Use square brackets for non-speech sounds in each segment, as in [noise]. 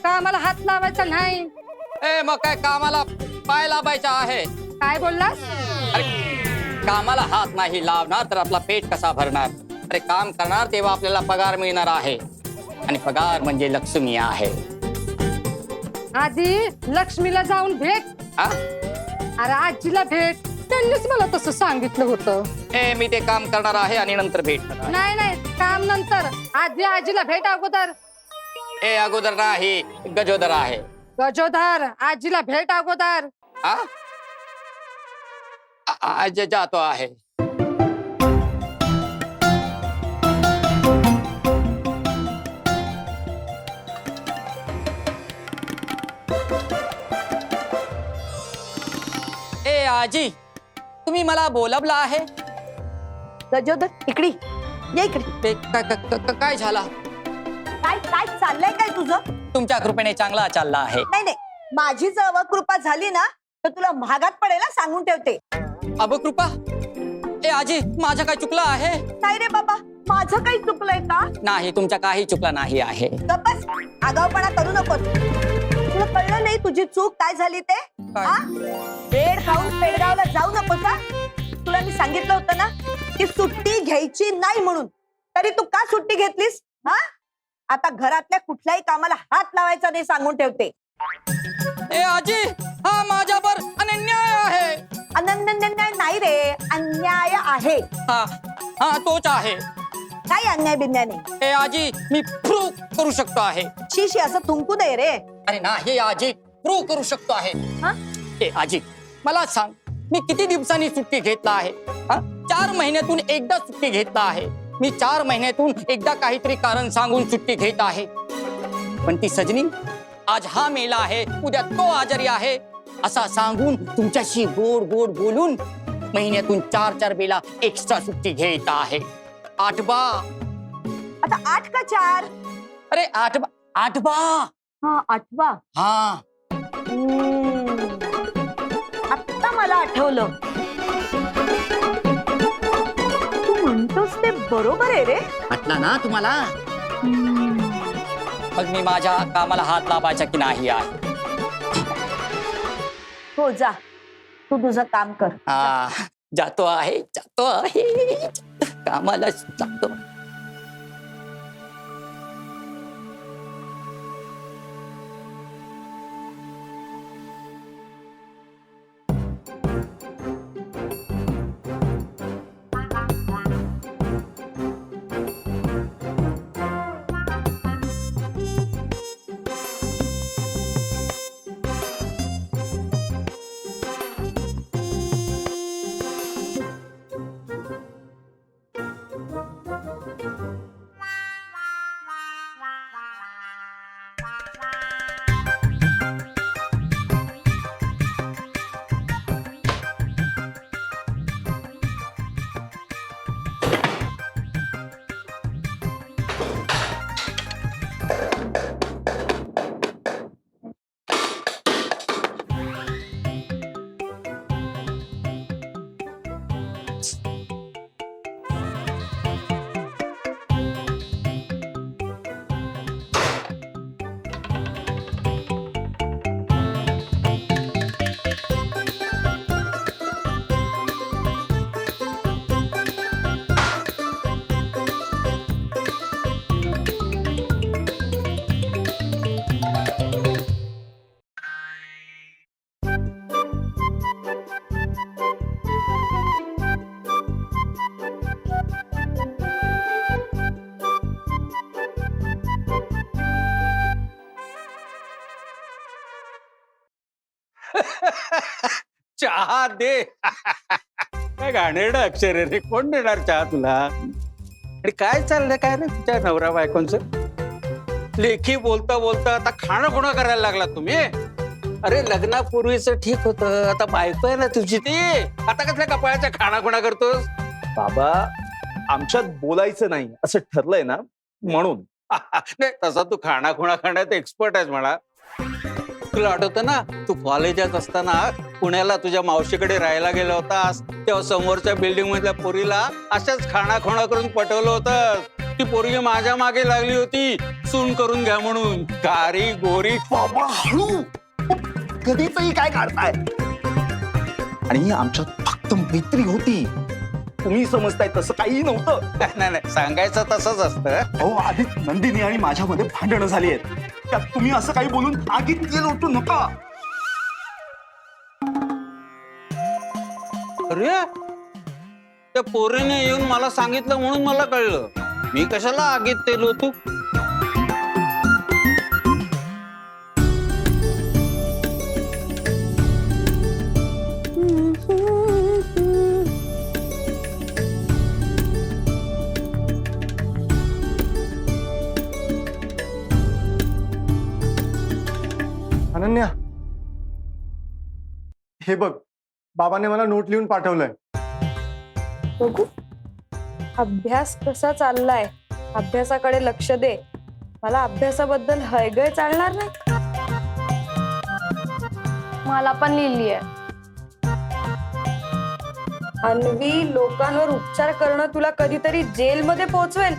तुका आम्हाला हात लावायचा नाही. ए मग काय कामाला पाय लावायचा आहे? काय बोललास? अरे कामाला हात नाही लावणार तर आपला पेट कसा भरणार? अरे काम करणार तेव्हा आपल्याला पगार मिळणार आहे. आणि पगार म्हणजे लक्ष्मी आहे. आधी लक्ष्मीला जाऊन भेट. हा? अरे आजीला भेट. त्यांनीच मला तसं सांगितलं होतं. ए मी ते काम करणार आहे आणि नंतर भेट नाही नाही काम नंतर. आधी आजीला भेट अगोदर. ए अगोदर नाही गजोदर आहे. गजोधर आजीला भेट अगोदर. हा? आ- आज जातो आहे. ए आजी तुम्ही मला बोलवलं आहे? गजोदर इकडे ये इकडे. ते क- क- क- क- काय झाला? काय काय चाललंय काय तुझं? तुमच्या कृपेने चांगला चालला आहे. नाही नाही. माझी जर अवकृपा झाली ना तर तुला महागात पडेल हा, सांगून ठेवते. अब कृपा ए आजी माझं काय चुकलं आहे? नाही रे बाबा माझं काही चुकलंय का? नाही तुमच्या काही चुकलं नाही आहे. गप्पस आगावपणा करू नकोस. तुला कळलं नाही तुझी चूक काय झाली ते? काय? हा? बेड खाऊन पेडगावला जाऊ नकोस हा? तुला मी सांगितलं होतं ना की सुट्टी घ्यायची नाही म्हणून. तरी तू का सुट्टी घेतलीस हा? आता घरातल्या कुठल्याही कामाला हात लावायचा नाही सांगून ठेवते. ए आजी हा माझ्यावर अन्याय आहे. अनन्य नाही रे अन्याय आहे. हा हा तोच आहे. काही अन्याय बिन्याय नाही. ए आजी मी प्रूव्ह करू शकतो आहे. शी शी असं थुंकू दे रे. अरे नाही आजी प्रूव्ह करू शकतो आहे. हा? ए आजी मला सांग मी किती दिवसांनी सुट्टी घेतला आहे? हा? चार महिन्यातून एकदा सुट्टी घेतला आहे. मी चार महिन्यातून एकदा काहीतरी कारण सांगून सुट्टी घेत आहे. पण ती सजनी आज हा मेला आहे उद्या तो आजारी आहे असा सांगून तुमच्याशी गोड गोड बोलून महिन्यातून चार चार वेळा एक्स्ट्रा सुट्टी घेत आहे. आठवा. आता आठ का चार? अरे आठवा आठवा. हा आठवा. हा. आत्ता मला आठवलं. म्हणतोस ते बरोबर आहे रे. म्हटलं ना तुम्हाला? मग मी माझ्या कामाला हात लावायचा की नाही आहे हो जा. तू तुझं काम कर. हा, जातो आहे जातो आहे. कामाला जातो. चहा दे. काय घाणेरडं अक्षर आहे रे कोण देणार चहा तुला आणि काय चाललंय काय ना तुझ्या नवरा बायकोंच? लेखी बोलता बोलता आता खाणं खुणं करायला लागला तुम्ही. अरे लग्नापूर्वीच ठीक होतं. आता बायको आहे ना तुझी ती. आता कसल्या कपाळाच्या खाणा खुणा करतोस? बाबा आमच्यात बोलायचं नाही असं ठरलंय ना म्हणून. [laughs] नाही तसा तू खाणा खुणा खाण्यात एक्सपर्ट आहेस म्हणा. तुला आठवतं ना? तू कॉलेजात असताना पुण्याला तुझ्या मावशीकडे राहायला गेला होतास. तेव्हा समोरच्या बिल्डिंग मधल्या पोरीला अशाच खाणा खोणा करून पटवलं होतं ती पोरगी माझ्या मागे लागली होती. सून करून घ्या म्हणून. कारी गोरी बाबा हळू. कधीचही काय काढताय? आणि आमच्यात फक्त मैत्री होती. तुम्ही समजताय तसं काही नव्हतं. [laughs] नाही नाही सांगायचं तसंच असतं. अहो आधी नंदिनी आणि माझ्यामध्ये भांडणं झाली आहेत. त्यात तुम्ही असं काही बोलून आगीत तेल होतो नका. अरे त्या पोरीने येऊन मला सांगितलं म्हणून मला कळलं. मी कशाला आगीत तेल होतो अनन्या. हे बघ बाबाने मला नोट लिहून पाठवलंय. बघू. अभ्यास कसा चाललाय? अभ्यासाकडे लक्ष दे. मला अभ्यासाबद्दल हयगय चालणार नाही. मला पण लिहिली आहे अन्वी लोकांवर उपचार करणं तुला कधीतरी जेलमध्ये पोहोचवेल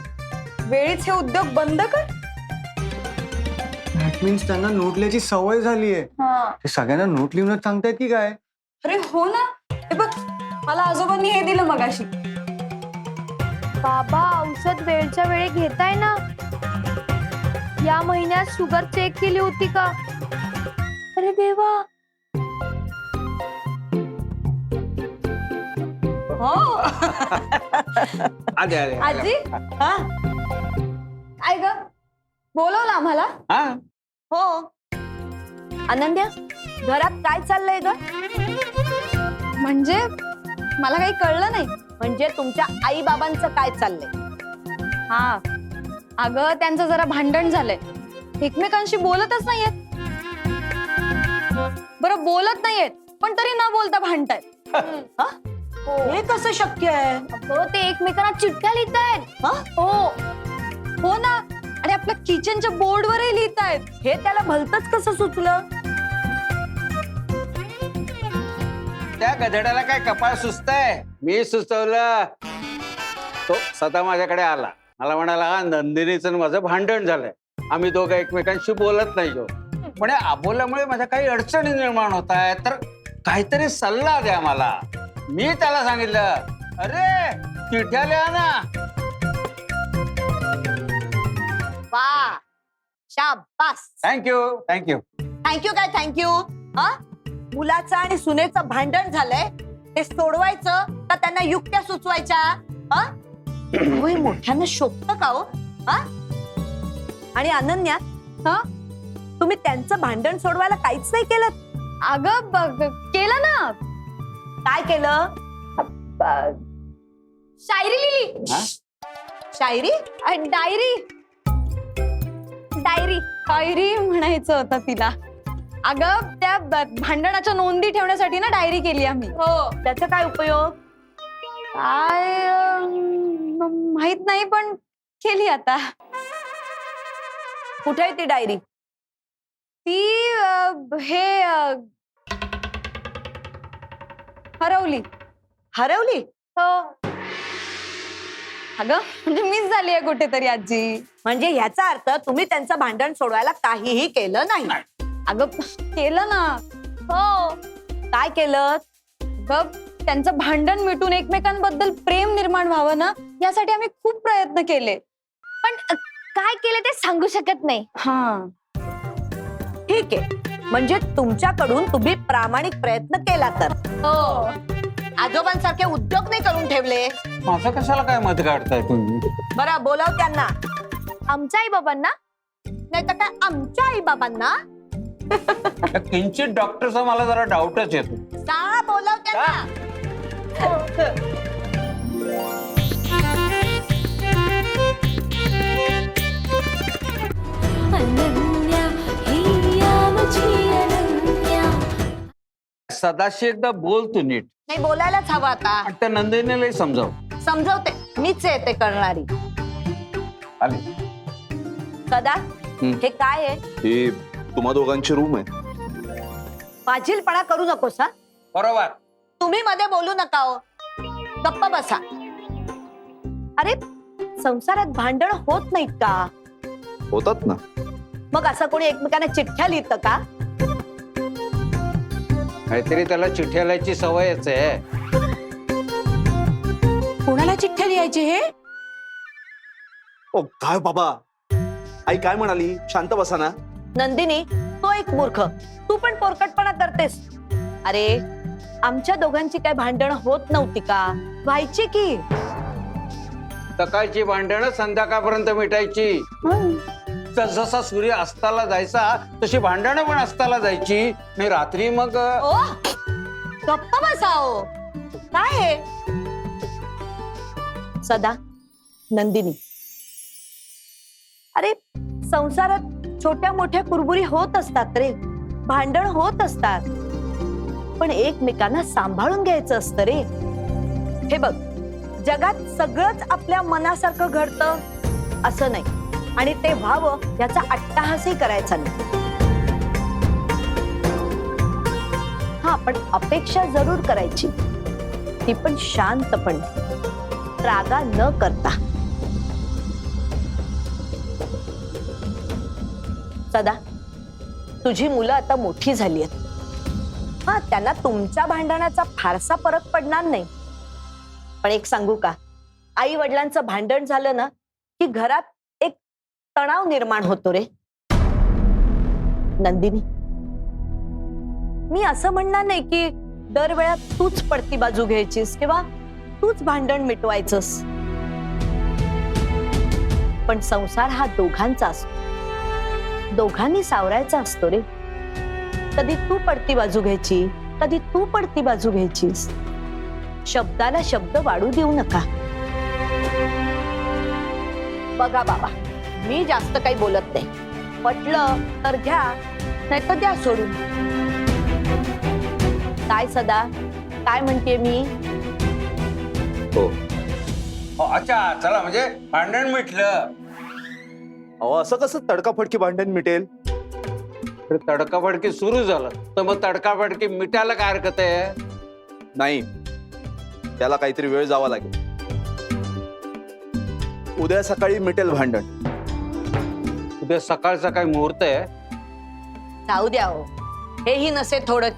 वेळीच हे उद्योग बंद कर. दॅट मीन्स त्यांना नोट लिहायची सवय झाली आहे ते सगळ्यांना नोट लिहूनच सांगतायत की काय? अरे हो ना. हे बघ मला आजोबांनी हे दिलं मगाशी. बाबा औषध वेळच्या वेळी घेताय ना? या महिन्यात शुगर चेक केली होती का? अरे देवा! हो. [laughs] आले आले आजी? हा? काय ग बोलवलं आम्हाला. हा? हो. अनन्या घरात काय चाललंय ग? म्हणजे मला काही कळलं नाही. म्हणजे तुमच्या आई बाबांचं काय चाललंय? हा. अगं त्यांचं जरा भांडण झालंय. एकमेकांशी बोलतच नाहीयेत. बरं बोलत नाहीयेत पण तरी न बोलता भांडतायत. हे? कसं शक्य आहे? हो ते एकमेकांना चिठ्ठ्या लिहित आहेत हा? हो. हो ना. आणि आपल्या किचनच्या बोर्डवरही लिहितायत. हे त्याला भलतच कसं सुचलं? त्या गधड्याला काय कपाळ सुचतंय? मी सुचवलं. तो स्वतः माझ्याकडे आला. मला म्हणाला नंदिनीचं माझं भांडण झालंय. आम्ही दोघं एकमेकांशी बोलत नाही जो म्हणे माझ्या काही अडचणी निर्माण होत आहेत तर काहीतरी सल्ला द्या मला. मी त्याला सांगितलं अरे चिठ्या लिहा ना. वा शाबास. Thank you thank you thank you काय थँक्यू हा? मुलाचं आणि सुनेचं भांडण झालंय. ते सोडवायचं का त्यांना युक्त्या सुचवायच्या? हा? मोठ्यानं शोभत का हो? हा? आणि अनन्या हा? तुम्ही त्यांचं भांडण सोडवायला काहीच नाही केलं? अगं बघ केलं ना. काय केलं? शायरी लिहिली. हा? शायरी? डायरी. डायरी. डायरी म्हणायचं होतं तिला. अगं त्या ब- भांडणाच्या नोंदी ठेवण्यासाठी ना डायरी केली आम्ही. हो त्याचा काय उपयोग? काय अं, म- माहीत नाही पण केली आता. कुठे आहे ती डायरी? ती अं, हे अं, हरवली. हरवली? हो. अगं म्हणजे मिस झाली आहे कुठेतरी आजी. म्हणजे ह्याचा अर्थ तुम्ही त्यांचं भांडण सोडवायला काहीही केलं नाही. अगं केलं ना. हो. काय केलं? अगं, त्यांचं भांडण मिटून एकमेकांबद्दल प्रेम निर्माण व्हावं ना यासाठी आम्ही खूप प्रयत्न केले. पण अ, काय केलं ते सांगू शकत नाही. हा. ठीक आहे. म्हणजे तुमच्याकडून तुम्ही प्रामाणिक प्रयत्न केला तर. हो. आजोबांसारखे उद्योग नाही करून ठेवले. माझं कशाला काय मत काढताय तुम्ही? बरं बोलाव त्यांना. आमच्या आई बाबांना नाही तर काय आमच्या आई बाबांना त्या [laughs] किंचित डॉक्टरचा मला जरा डाऊटच येतो. सा बोलवते ना अनन्या हिया मुझी अनन्या. सदाशी एकदा बोल तू नीट. नाही बोलायलाच हवं आता. आणि त्या नंदिनीलाही समजाव. समजवते. मीच आहे ते करणारी. आले. हम्म. हे काय आहे? ही तुम्हा दोघांची रूम आहे. फाजीलपणा करू नकोस हा बरोबर. तुम्ही मध्ये बोलू नका हो. गप्प बसा. अरे संसारात भांडण होत नाहीत का? होतात ना. मग असं कोणी एकमेकांना चिठ्ठ्या लिहितं का? काहीतरी त्याला चिठ्ठ्या लिहायची सवयच आहे. कोणाला चिठ्ठ्या लिहायची हे? ओ काय बाबा? आई काय म्हणाली? शांत बसा ना. नंदिनी तो एक मूर्ख. तू पण पोरकटपणा करतेस. अरे आमच्या दोघांची काय भांडण होत नव्हती का? व्हायची की? सकाळची भांडणं संध्याकाळपर्यंत मिटायची. जसा सूर्य अस्ताला जायचा तशी भांडणं पण अस्ताला जायची. आणि रात्री मग ओ गप्प बसाओ काय आहे सदा नंदिनी. अरे संसारात छोट्या मोठ्या कुरबुरी होत असतात रे. भांडण होत असतात. पण एकमेकांना सांभाळून घ्यायचं असतं रे. हे बघ जगात सगळंच आपल्या मनासारखं घडतं असं नाही. आणि ते व्हावं याचा अट्टाहासही करायचा नाही. हा पण अपेक्षा जरूर करायची. ती पण शांतपणे. रागा न करता. सदा तुझी मुलं आता मोठी झाली आहेत. हा त्यांना तुमच्या भांडणाचा फारसा फरक पडणार नाही. पण एक सांगू का? आई वडिलांचं भांडण झालं ना की घरात एक तणाव निर्माण होतो रे. नंदिनी मी असं म्हणणार नाही की दरवेळा तूच पडती बाजू घ्यायचीस किंवा तूच भांडण मिटवायचंस. पण संसार हा दोघांचा असतो. दोघांनी सावरायचा असतो रे. कधी तू पडती बाजू घ्यायची कधी तू पडती बाजू घ्यायचीस. शब्दाला शब्द वाढू देऊ नका. बघा बाबा मी जास्त काही बोलत नाही. पटलं तर घ्या नाही तर द्या सोडून. काय सदा? काय म्हणते मी? हो. हो अच्छा चला म्हणजे भांडण मिटलं. अहो असं कसं तडकाफडकी भांडण मिटेल? तर तडकाफडकी सुरू झालं. तर मग तडकाफडकी मिटायला काय हरकत आहे? नाही. त्याला काहीतरी वेळ जावा लागेल. उद्या सकाळी मिटेल भांडण. उद्या सकाळचा काय मुहूर्त आहे. जाऊ द्या हो. हेही नसे थोडं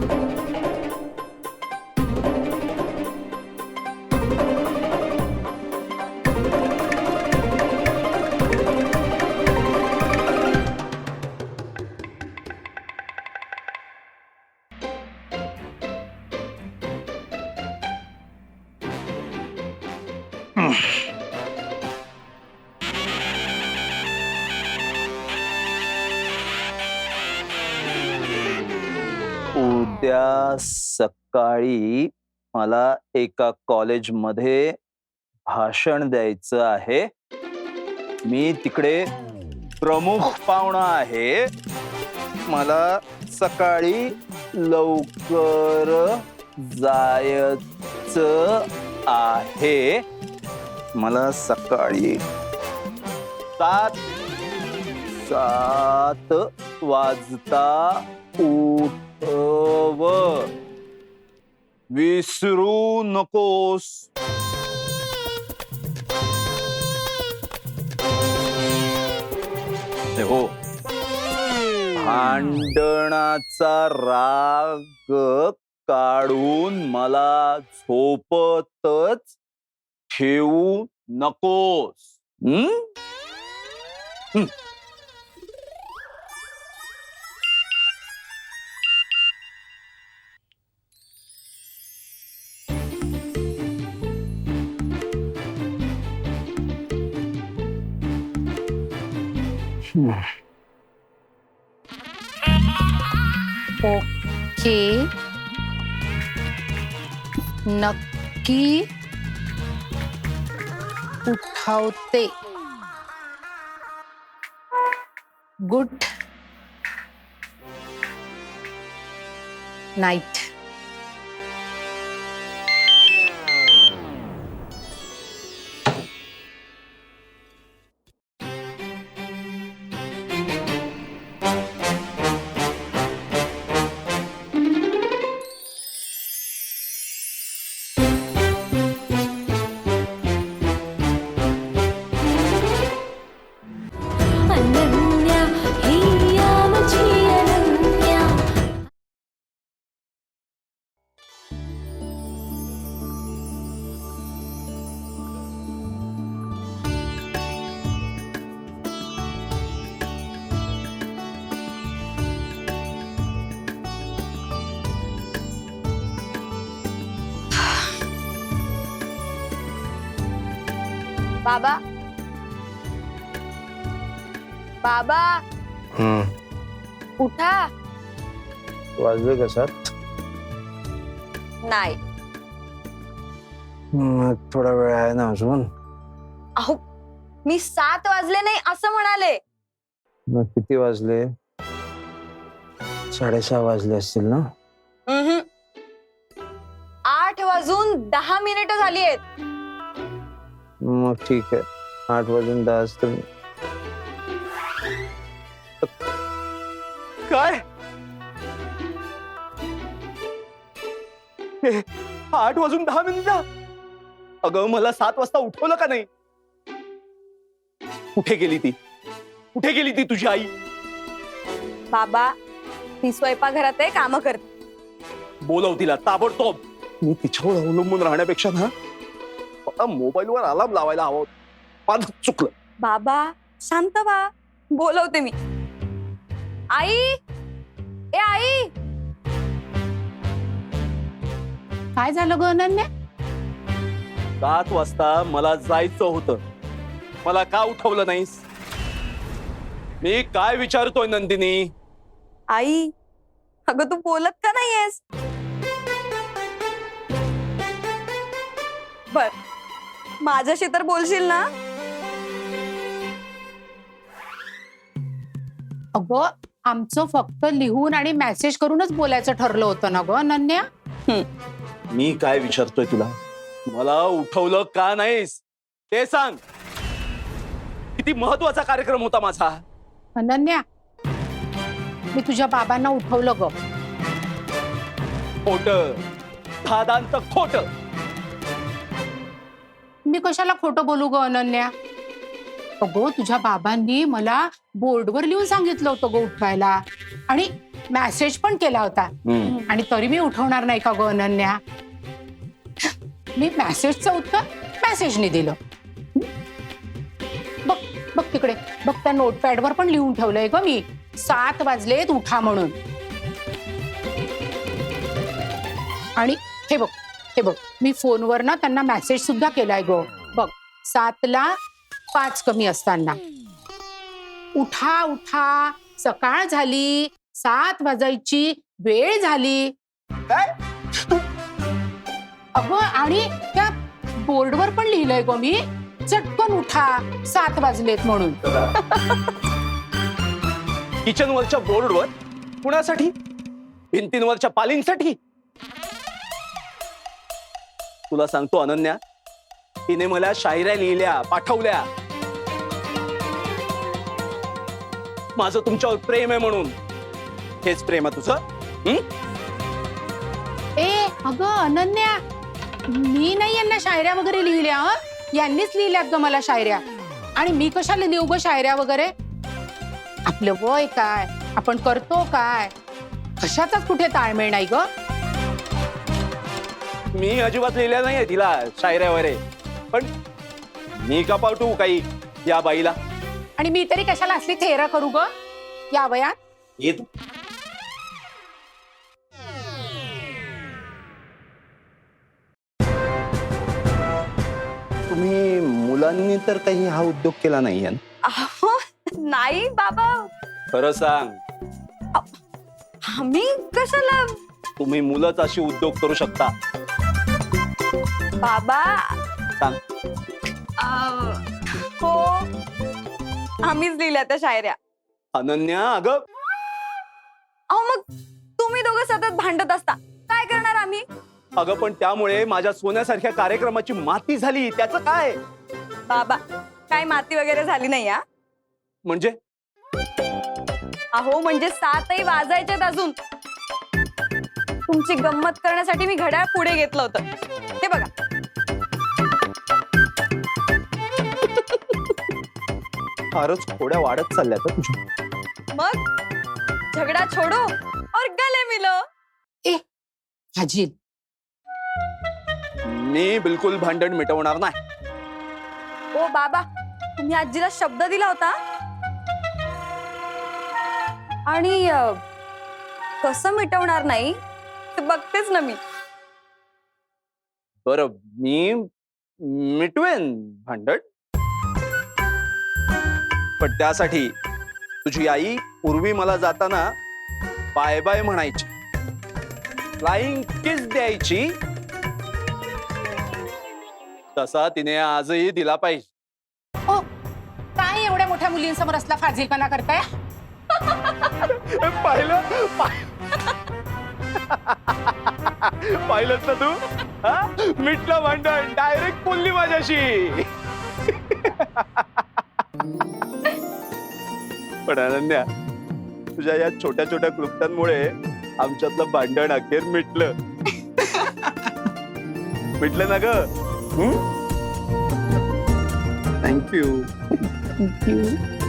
के उद्या सकाळी मला एका कॉलेजमध्ये भाषण द्यायचं आहे. मी तिकडे प्रमुख पाहुणा आहे. मला सकाळी लवकर जायचं आहे. मला सकाळी सात सात वाजता उठ उठव विसरू नकोस. हो भांडणाचा राग काढून मला झोपतच ठेवू नकोस. हं? ओके. नक्की उठावते. Good night. बाबा. उठा. वाजले कसात नाही. थोडा वेळ आहे ना अजून. अहो मी सात वाजले नाही असं म्हणाले. मग किती वाजले? साडेसहा वाजले असतील ना? उम्हम. आठ वाजून दहा मिनिटं झाली आहेत. मग ठीक आहे. आठ वाजून दहा असतील. काय? हे, आठ वाजून दहा मिनिटं अगं मला सात वाजता उठवलं का नाही? कुठे गेली ती? कुठे गेली ती तुझी आई? बाबा ती स्वयंपाकघरात आहे काम करते. बोलव तिला ताबडतोब. मी तिच्यावर अवलंबून राहण्यापेक्षा ना मला मोबाईलवर अलार्म लावायला हवा होता. माझं चुकलं. बाबा शांत व्हा. बोलवते मी. आई? ए आई! काय झालं ग अनन्या? सात वाजता मला जायचं होतं. मला का उठवलं नाहीस? मी काय विचारतोय नंदिनी? आई अगं तू बोलत का नाहीयेस? बर माझ्याशी तर बोलशील ना? अगं आमचं फक्त लिहून आणि मेसेज करूनच बोलायचं ठरलं होतं ना ग अनन्या मी काय विचारतोय तुला? मला उठवलं का नाहीस? ते सांग. किती महत्त्वाचा कार्यक्रम होता माझा. अनन्या मी तुझ्या बाबांना उठवलं ग. खोट. दादांत खोट. मी कशाला खोटं बोलू ग अनन्या अगो तुझ्या बाबांनी मला बोर्डवर लिहून सांगितलं होतं ग उठवायला. आणि मेसेज पण केला होता. आणि तरी मी उठवणार नाही का ग अनन्या? मी मेसेजचं उत्तर मेसेजने दिलं. बघ बघ तिकडे. बघ त्या नोटपॅडवर पण लिहून ठेवलंय ग मी. सात वाजलेत उठा म्हणून. आणि हे बघ हे बघ. मी फोनवर ना त्यांना मेसेज सुद्धा केलाय गो. बघ सातला पाच कमी असताना. उठा उठा. सकाळ झाली. सात वाजायची. वेळ झाली. काय? अगं आणि त्या बोर्डवर पण लिहिलंय गो मी. चटकन उठा. सात वाजलेत म्हणून. किचनवरच्या बोर्डवर कुणासाठी? भिंतींवरच्या पालींसाठी. तुला सांगतो अनन्या तिने मला शायऱ्या लिहिल्या पाठवल्या. माझं तुमच्यावर प्रेम आहे म्हणून. हेच प्रेम आहे तुझं? ए अगं अनन्या. मी नाही यांना शायऱ्या वगैरे लिहिल्या हं? यांनीच लिहिल्यात ग मला शायऱ्या. आणि मी कशाला लिहू ग शायऱ्या वगैरे? आपलं वय काय? आपण करतो काय? कशाचाच कुठे ताळमेळ नाही ग? मी अजिबात लिहिल्या नाहीये तिला शायऱ्या वगैरे. पण मी का पाठवू काही या बाईला? आणि मी तरी कशाला असली थेरा करू ग? या वयात? येत तुम्ही मुलांनी तर काही हा उद्योग केला नाहीये ना? अहो, नाही बाबा. खरं सांग. आम्ही कशाला? तुम्ही मुलंच अशी उद्योग करू शकता. बाबा. सांग. अं, हो आम्हीच लिहिल्या त्या शायऱ्या. अनन्या अगं. अहो मग तुम्ही दोघं सतत भांडत असता. काय करणार आम्ही? अगं पण त्यामुळे माझ्या सोन्यासारख्या कार्यक्रमाची माती झाली. त्याचं काय? बाबा काय माती वगैरे झाली नाही हा? म्हणजे? अहो म्हणजे सातही वाजायचेत अजून. तुमची गंमत करण्यासाठी मी घड्याळ पुढे घेतलं होतं. हे बघा. फारच खोड्या वाढत चालल्या तर तुझ्या. मग? झगडा छोडो? और गले मिलो. हाजी मी बिलकुल भांडण मिटवणार नाही. ओ बाबा तुम्ही आजीला शब्द दिला होता? आणि अं, कसं मिटवणार नाही? ते बघतेच ना मी. बरं मी मिटवेन भांडण? पण त्यासाठी तुझी आई पूर्वी मला जाताना बाय बाय म्हणायची. फ्लाइंग किस द्यायची. तसा तिने आजही दिला पाहिजे. ओ काय एवढ्या मोठ्या मुलींसमोर असला फाजीलपणा करताय? पाहिलं पाहिलं ना तू? हा? मिटलं भांडण डायरेक्ट बोलली माझ्याशी. पण अनन्या तुझ्या या छोट्या छोट्या क्लुप्त्यांमुळे आमच्यातलं भांडण अखेर मिटलं. मिटलं ना ग? Thank you thank you